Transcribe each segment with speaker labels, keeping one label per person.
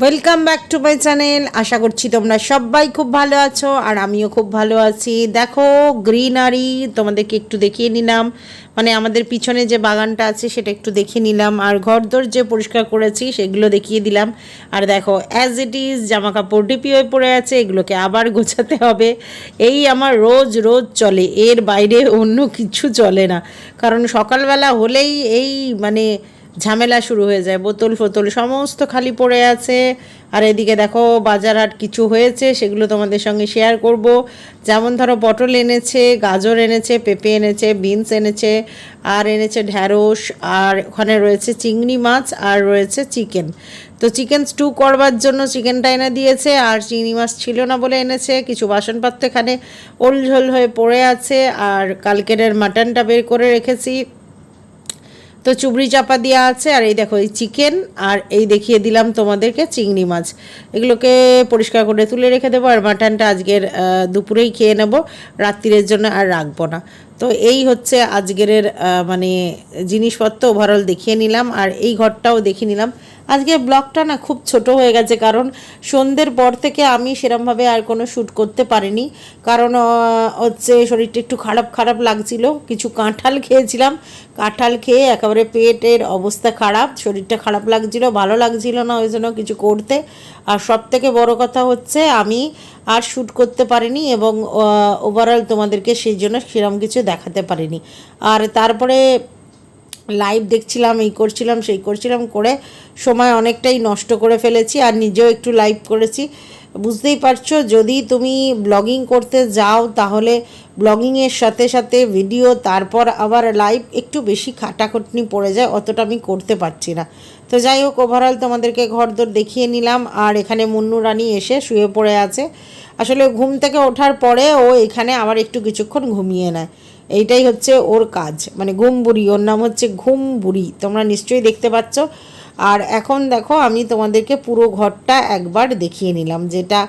Speaker 1: Welcome back to my channel আশা করছি তোমরা সবাই খুব ভালো আছো আর আমিও খুব ভালো আছি। দেখো গ্রিনারি তোমাদেরকে একটু দেখিয়ে নিলাম। মানে আমাদের পিছনে যে বাগানটা আছে, সেটা একটু দেখিয়ে নিলাম। আর ঘরদোর যে পরিষ্কার করেছি, সেগুলো দেখিয়ে দিলাম। আর দেখো অ্যাজ ইট ইজ জামা কাপড় ডিপি হয়ে পড়ে আছে, এগুলোকে আবার গোছাতে হবে। এই আমার রোজ রোজ চলে। এর বাইরে অন্য কিছু চলে না। কারণ সকালবেলা হলেই এই মানে ঝামেলা শুরু হয়ে যায়, বোতল ফোতল সমস্ত খালি পড়ে আছে। আর এদিকে দেখো, বাজার হাট কিছু হয়েছে, সেগুলো তোমাদের সঙ্গে শেয়ার করব। যেমন ধরো, পটল এনেছে, গাজর এনেছে, পেঁপে এনেছে, বিনস এনেছে, আর এনেছে ঢ্যাঁড়স, আর ওখানে রয়েছে চিংড়ি মাছ, আর রয়েছে চিকেন। তো চিকেন স্টু করবার জন্য চিকেনটা এনে দিয়েছে, আর চিংড়ি মাছ ছিল না বলে এনেছে, কিছু বাসনপত্র এখানে ওলঝোল হয়ে পড়ে আছে, আর কালকেরের মাটনটা বের করে রেখেছি। তো চুবড়ি চাপা দেওয়া আছে, আর এই দেখো, এই চিকেন, আর এই দেখিয়ে দিলাম তোমাদেরকে চিংড়ি মাছ। এগুলোকে পরিষ্কার করে তুলে রেখে দেবো, আর মাটনটা আজকের দুপুরেই খেয়ে নেব, রাত্রিরের জন্য আর রাখব না। তো এই হচ্ছে আজকের মানে জিনিসপত্র ওভারঅল দেখিয়ে নিলাম, আর এই ঘরটাও দেখিয়ে নিলাম। আজকে ব্লগটা না খুব ছোট হয়ে গেছে, কারণ সন্ধ্যের পর থেকে আমি সেরমভাবে আর কোনো শ্যুট করতে পারিনি। কারণ হচ্ছে শরীরটা একটু খারাপ খারাপ লাগছিল, কিছু কাঁঠাল খেয়েছিলাম। কাঁঠাল খেয়ে একেবারে পেটের অবস্থা খারাপ, শরীরটা খারাপ লাগছিল, ভালো লাগছিল না ওই জন্য কিছু করতে। আর সব থেকে বড় কথা হচ্ছে আমি আর শ্যুট করতে পারিনি এবং ওভারঅল তোমাদেরকে সেই জন্য সেরকম কিছু দেখাতে পারিনি। আর তারপরে লাইভ দেখছিলাম, এই করছিলাম, সেই করছিলাম, করে সময় অনেকটাই নষ্ট করে ফেলেছি আর নিজেও একটু লাইভ করেছি। বুঝতেই পারছ, যদি তুমি ব্লগিং করতে যাও, তাহলে ব্লগিংয়ের সাথে সাথে ভিডিও তারপর আবার লাইভ একটু বেশি খাটাখাটনি পড়ে যায়, অতটা আমি করতে পারছি না। তো যাই হোক ওভারঅল তোমাদেরকে ঘরদোর দেখিয়ে নিলাম, আর এখানে মুন্নু রানী এসে শুয়ে পড়ে আছে। আসলে ঘুম থেকে ওঠার পরে ও এখানে আবার একটু কিছুক্ষণ ঘুমিয়ে নেয়। এইটাই হচ্ছে ওর কাজ। মানে ঘুম বুড়ি ওর নাম হচ্ছে ঘুম বুড়ি তোমরা নিশ্চয়ই দেখতে পাচ্ছ। আর এখন দেখো, আমি তোমাদেরকে পুরো ঘরটা একবার দেখিয়ে নিলাম, যেটা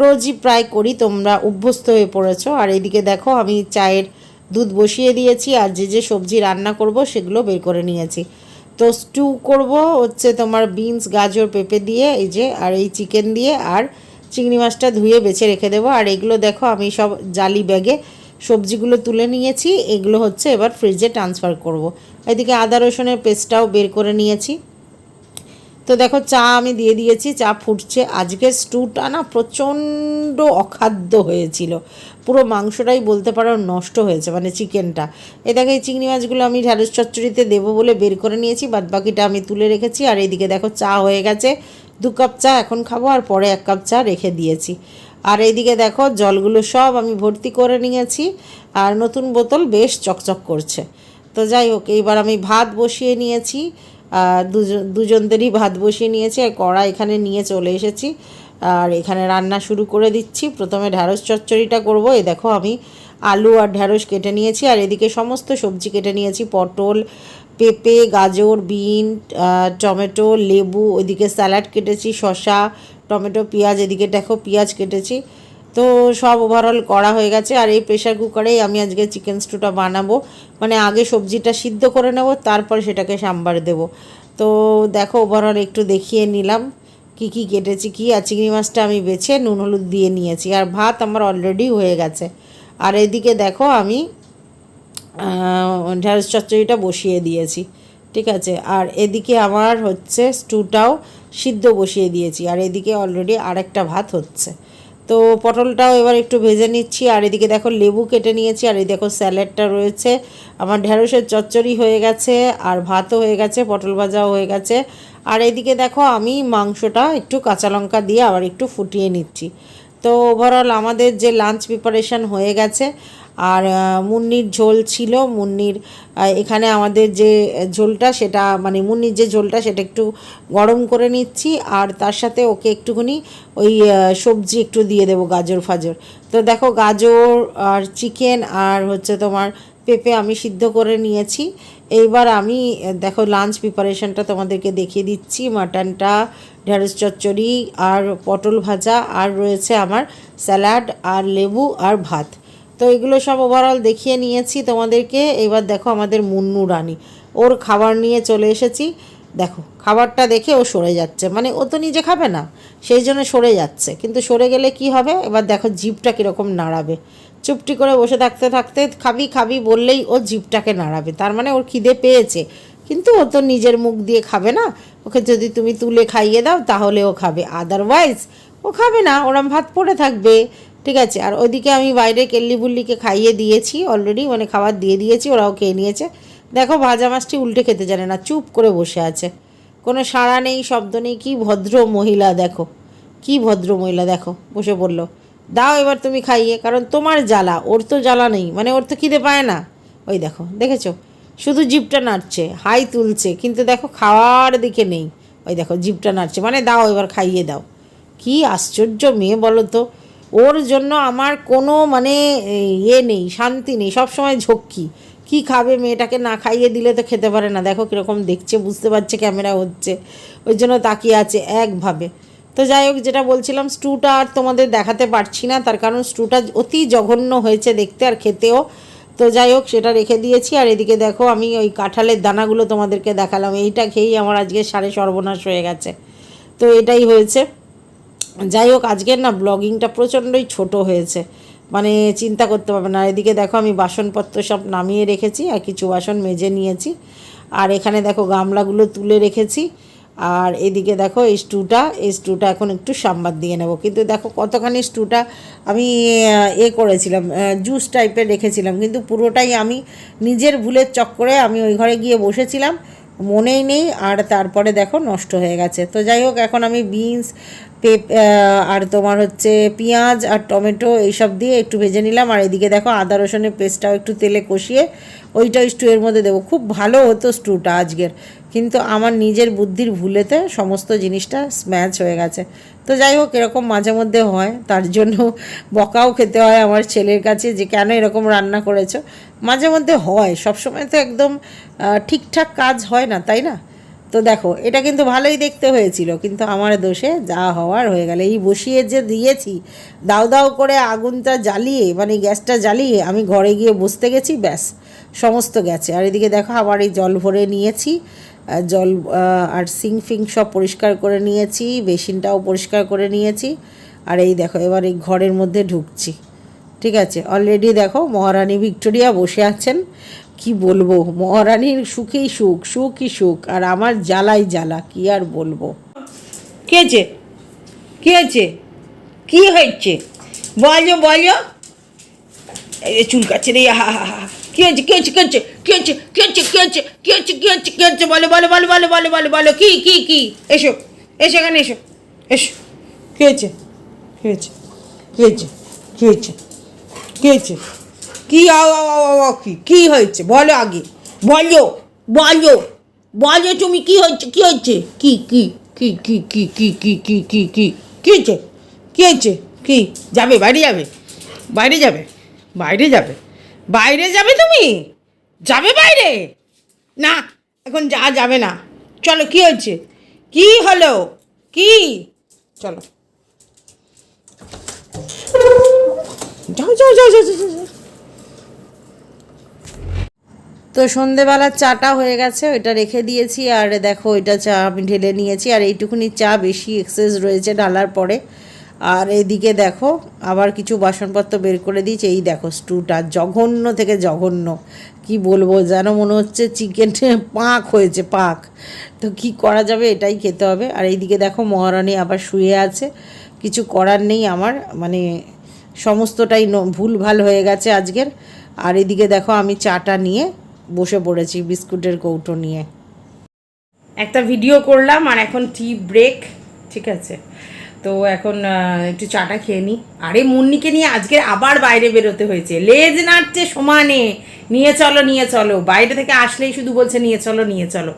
Speaker 1: রোজই প্রায় করি, তোমরা অভ্যস্ত হয়ে পড়েছো। আর এইদিকে দেখো, আমি চায়ের দুধ বসিয়ে দিয়েছি, আর যে যে সবজি রান্না করব, সেগুলো বের করে নিয়েছি। তো স্টু করব হচ্ছে তোমার বিনস গাজর, পেঁপে দিয়ে, এই যে, আর এই চিকেন দিয়ে, আর চিংড়ি মাছটা ধুয়ে বেছে রেখে দেবো। আর এগুলো দেখো, আমি সব জালি ব্যাগে সবজিগুলো তুলে নিয়েছি, এগুলো হচ্ছে এবার ফ্রিজে ট্রান্সফার করব। এদিকে আদা রসুনের পেস্টটাও বের করে নিয়েছি। তো দেখো, চা আমি দিয়ে দিয়েছি, চা ফুটছে। আজকের স্টুটা না প্রচণ্ড অখাদ্য হয়েছিল। পুরো মাংসটাই বলতে পারো নষ্ট হয়েছে মানে চিকেনটা। এ দেখো, এই চিংড়ি মাছগুলো আমি ঢ্যাঁড়স চচ্চড়িতে দেবো বলে বের করে নিয়েছি বাদ বাকিটা আমি তুলে রেখেছি। আর এইদিকে দেখো, চা হয়ে গেছে। দু কাপ চা এখন খাব, আর পরে এক কাপ চা রেখে দিয়েছি। আর এইদিকে দেখো, জলগুলো সব আমি ভর্তি করে নিয়েছি, আর নতুন বোতল বেশ চকচক করছে। তো যাই হোক, এইবার আমি ভাত বসিয়ে নিয়েছি দুজন দুজনদেরই ভাত বসিয়ে নিয়েছি, আর কড়া এখানে নিয়ে চলে এসেছি। আর এখানে রান্না শুরু করে দিচ্ছি, প্রথমে ঢ্যাঁড়স চচ্চড়িটা করব। এই দেখো, আমি আলু আর ঢ্যাঁড়স কেটে নিয়েছি, আর এদিকে সমস্ত সবজি কেটে নিয়েছি, পটল পেঁপে, গাজর, বিন টমেটো, লেবু, ওইদিকে স্যালাড কেটেছি, শসা, টমেটো, পেঁয়াজ, এদিকে দেখো পেঁয়াজ কেটেছি। তো সব ওভারঅল করা হয়ে গেছে আর এই প্রেশার কুকারেই আমি আজকে চিকেন স্টুটা বানাবো। মানে আগে সবজিটা সিদ্ধ করে নেব, তারপর সেটাকে সাম্বার দেব। তো দেখো ওভারঅল একটু দেখিয়ে নিলাম কি কি কেটেছি, কি আর চিংড়ি মাছটা আমি বেছে নুন, হলুদ দিয়ে নিয়েছি। আর ভাত আমার অলরেডি হয়ে গেছে। আর এদিকে দেখো আমি ঢ্যাঁড়স চচ্চড়িটা বসিয়ে দিয়েছি, ঠিক আছে? আর এদিকে আমার হচ্ছে স্টুটাও সিদ্ধ বসিয়ে দিয়েছি, আর এদিকে অলরেডি আরেকটা ভাত হচ্ছে। তো পটলটাও এবার একটু ভেজে নিচ্ছি, আর এদিকে দেখো লেবু কেটে নিয়েছি, আর এই দেখো স্যালাডটা রয়েছে। আমার ঢ্যাঁড়সের চচ্চড়ি হয়ে গেছে, আর ভাতও হয়ে গেছে, পটল ভাজাও হয়ে গেছে। আর এদিকে দেখো আমি মাংসটা একটু কাঁচা লঙ্কা দিয়ে আবার একটু ফুটিয়ে নিচ্ছি। তো ওভারঅল আমাদের যে লাঞ্চ প্রিপারেশন হয়ে গেছে আর মুন্নির ঝোল ছিল, মুন্নির এখানে আমাদের যে ঝোলটা সেটা মানে মুন্নির যে ঝোলটা সেটা একটু গরম করে নিচ্ছি, আর তার সাথে ওকে একটুখানি ওই সবজি একটু দিয়ে দেবো গাজর, ফাজর। তো দেখো গাজর আর চিকেন আর হচ্ছে তোমার পেঁপে আমি সিদ্ধ করে নিয়েছি। এইবার আমি, দেখো লাঞ্চ প্রিপারেশনটা তোমাদেরকে দেখিয়ে দিচ্ছি। মাটনটা, ঢেঁড়স চচ্চড়ি আর পটল ভাজা, আর রয়েছে আমার স্যালাড আর লেবু আর ভাত। তো এগুলো সব ওভারঅল দেখিয়ে নিয়েছি তোমাদেরকে। এবার দেখো আমাদের মুন্নু রানী। ওর খাবার নিয়ে চলে এসেছি। দেখো, খাবারটা দেখে ও সরে যাচ্ছে। মানে ও তো নিজে খাবে না, সেই জন্য সরে যাচ্ছে। কিন্তু সরে গেলে কি হবে? এবার দেখো জিভটা কীরকম নাড়াবে। চুপটি করে বসে থাকতে থাকতে খাবি খাবি বললেই ও জিভটাকে নাড়াবে। তার মানে ওর খিদে পেয়েছে। কিন্তু ও তো নিজের মুখ দিয়ে খাবে না। ওকে যদি তুমি তুলে খাইয়ে দাও তাহলে ও খাবে। আদারওয়াইজ ও খাবে না। ওরম ভাত পড়ে থাকবে। ঠিক আছে? আর ওদিকে আমি বাইরে কেল্লি বুল্লিকে খাইয়ে দিয়েছি অলরেডি মানে খাবার দিয়ে দিয়েছি, ওরাও খেয়ে নিয়েছে। দেখো ভাজা মাছটি উল্টে খেতে জানে না, চুপ করে বসে আছে। কোনো সাড়া নেই, শব্দ নেই, কী ভদ্র মহিলা দেখো। কি ভদ্র মহিলা দেখো, বসে বলল। দাও এবার তুমি খাইয়ে, কারণ তোমার জ্বালা, ওর তো জ্বালা নেই মানে ওর তো খিদে পায় না। ওই দেখো, দেখেছ? শুধু জিপটা নাড়ছে, হাই তুলছে, কিন্তু দেখো খাওয়ার দিকে নেই। ওই দেখো জিপটা নাড়ছে মানে দাও এবার খাইয়ে দাও। কি আশ্চর্য মেয়ে বলো তো। ওর জন্য আমার কোনো মানে ইয়ে নেই, শান্তি নেই, সবসময় ঝক্কি। কি খাবে মেয়েটাকে না খাইয়ে দিলে তো খেতে পারে না। দেখো কীরকম দেখছে, বুঝতে পারছে ক্যামেরা হচ্ছে। ওই জন্য তাকিয়ে আছে একভাবে। তো যাই হোক, যেটা বলছিলাম, স্টুটা আর তোমাদের দেখাতে পারছি না। তার কারণ স্টুটা অতি জঘন্য হয়েছে দেখতে আর খেতেও। তো যাই হোক, সেটা রেখে দিয়েছি। আর এদিকে দেখো, আমি ওই কাঁঠালের দানাগুলো তোমাদেরকে দেখালাম। এইটা খেয়েই আমার আজকে সাড়ে সর্বনাশ হয়ে গেছে। তো এটাই হয়েছে। যাই হোক, আজকের না ব্লগিংটা প্রচণ্ডই ছোট হয়েছে। মানে চিন্তা করতে পারবে না। এদিকে দেখো, আমি বাসনপত্র সব নামিয়ে রেখেছি আর কিছু বাসন মেজে নিয়েছি। আর এখানে দেখো, গামলাগুলো তুলে রেখেছি। আর এদিকে দেখো, এই স্টুটা এই স্টুটা এখন একটু সাম্বার দিয়ে নেব। কিন্তু দেখো, কতখানি স্টুটা আমি এ করেছিলাম জুস টাইপের রেখেছিলাম। কিন্তু পুরোটাই আমি নিজের ভুলের চক্করে আমি ওই ঘরে গিয়ে বসেছিলাম। মনেই নেই, আর তারপরে দেখো নষ্ট হয়ে গেছে। তো যাই হোক, এখন আমি বিনস, পেপ আর তোমার হচ্ছে পেঁয়াজ আর টমেটো এইসব দিয়ে একটু ভেজে নিলাম। আর এদিকে দেখো আদা রসুনের পেস্টটাও একটু তেলে কষিয়ে ওইটা স্টুয়ের মধ্যে দেবো। খুব ভালো হতো স্টুটা আজকের, কিন্তু আমার নিজের বুদ্ধির ভুলেতে সমস্ত জিনিসটা স্ম্যাচ হয়ে গেছে। তো যাই হোক, এরকম মাঝে মধ্যে হয়, তার জন্য বকাও খেতে হয় আমার ছেলের কাছে যে, কেন এরকম রান্না করেছ? মাঝে মধ্যে হয়, সবসময় তো একদম ঠিকঠাক কাজ হয় না, তাই না? তো দেখো, এটা কিন্তু ভালোই দেখতে হয়েছিল, কিন্তু আমার দোষে যা হওয়ার হয়ে গেল। এই বসিয়ে যে দিয়েছি, দাও দাও করে আগুনটা জ্বালিয়ে মানে গ্যাসটা জ্বালিয়ে আমি ঘরে গিয়ে বসতে গেছি, ব্যাস, সমস্ত গেছে। আর এদিকে দেখো, আবার এই জল ভরে নিয়েছি জল আর সিং ফিং সব পরিষ্কার করে নিয়েছি, বেসিনটাও পরিষ্কার করে নিয়েছি, আর এই দেখো, এবার এই ঘরের মধ্যে ঢুকছি। ঠিক আছে অলরেডি দেখো মহারানী ভিক্টোরিয়া বসে আছেন। কি বলব, মহারানীর সুখেই সুখ, সুখই সুখ, আর আমার জ্বালাই জ্বালা, কি আর বলব।
Speaker 2: কি হয়েছে? কি হয়েছে? কি হয়েছে? বলো বলো। এই চুল কাছে রে হা হা হা কি হয়েছে কি হয়েছে কি হয়েছে কি হয়েছে কি হয়েছে কি হয়েছে কি হয়েছে, কি হচ্ছে বলো বলো বলো বলো বলো বলো বলো, কি কি কি? এসো এসো এখানে, এসো এসো। কি হয়েছে? কি হয়েছে? কি হয়েছে? কি হয়েছে? কি হয়েছে কি কি কি হয়েছে বলো আগে বলো বলো বলো তুমি কি হচ্ছে কি হচ্ছে কি কি কি কি কি কি কি কি কি কি কি হচ্ছে কি হচ্ছে কি যাবে বাইরে যাবে বাইরে যাবে বাইরে যাবে বাইরে যাবে তুমি যাবে বাইরে না এখন যা যাবে না চলো কি হচ্ছে কি হলো কি চলো
Speaker 1: তো সন্ধেবেলার চাটা হয়ে গেছে, ওইটা রেখে দিয়েছি, আর দেখো ওইটা চা আমি ঢেলে নিয়েছি, আর এইটুকুনি চা বেশি এক্সেস রয়েছে ঢালার পরে। আর এদিকে দেখো, আবার কিছু বাসনপত্র বের করে দিয়েছি, এই দেখো স্টুটা জঘন্য থেকে জঘন্য। কি বলব, যেন মনে হচ্ছে চিকেন পাক হয়েছে, পাক। তো কি করা যাবে এটাই খেতে হবে। আর এইদিকে দেখো মহারানী আবার শুয়ে আছে, কিছু করার নেই আমার মানে সমস্তটাই ভুল ভুলভাল হয়ে গেছে আজকের। আর এদিকে দেখো আমি চাটা নিয়ে বসে পড়েছি বিস্কুটের কৌটো নিয়ে।
Speaker 2: একটা ভিডিও করলাম আর এখন টি ব্রেক ঠিক আছে? তো এখন একটু চাটা খেয়ে নিই আরে, মুন্নিকে নিয়ে আজকে আবার বাইরে বেরোতে হয়েছে। লেজ নাড়ছে সমানে। নিয়ে চলো নিয়ে চলো। বাইরে থেকে আসলেই শুধু বলছে, নিয়ে চলো নিয়ে চলো।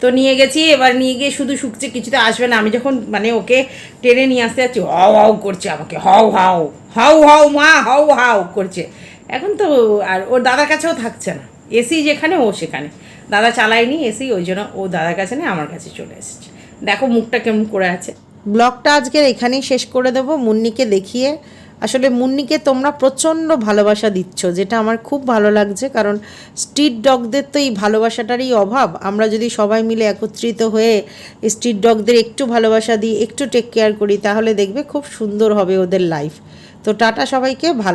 Speaker 2: তো নিয়ে গেছি, এবার নিয়ে গিয়ে শুধু শুকছে, কিছুতে আসবে না। আমি যখন মানে ওকে টেনে নিয়ে আসতে যাচ্ছি, হাও হাও করছে আমাকে। হাও হাও। হাও হাও, মা, হাও হাও করছে। এখন তো আর ওর দাদার কাছেও থাকছে না। এসি যেখানে, ও সেখানে। দাদা চালায়নি এসি, ওই জন্য ও দাদার কাছে নেই আমার কাছে চলে এসেছে। দেখো মুখটা কেমন করে আছে।
Speaker 1: ব্লগটা আজকের এখানেই শেষ করে দেব। মুন্নিকে দেখিয়ে। আসলে মুন্নিকে তোমরা প্রচণ্ড ভালোবাসা দিচ্ছ, যেটা আমার খুব ভালো লাগছে, কারণ স্ট্রিট ডগদের তো এই ভালোবাসাটারই অভাব। আমরা যদি সবাই মিলে একত্রিত হয়ে স্ট্রিট ডগদের একটু ভালোবাসা দিই, একটু টেক কেয়ার করি, তাহলে দেখবে খুব সুন্দর হবে ওদের লাইফ তো টাটা সবাইকে, ভালো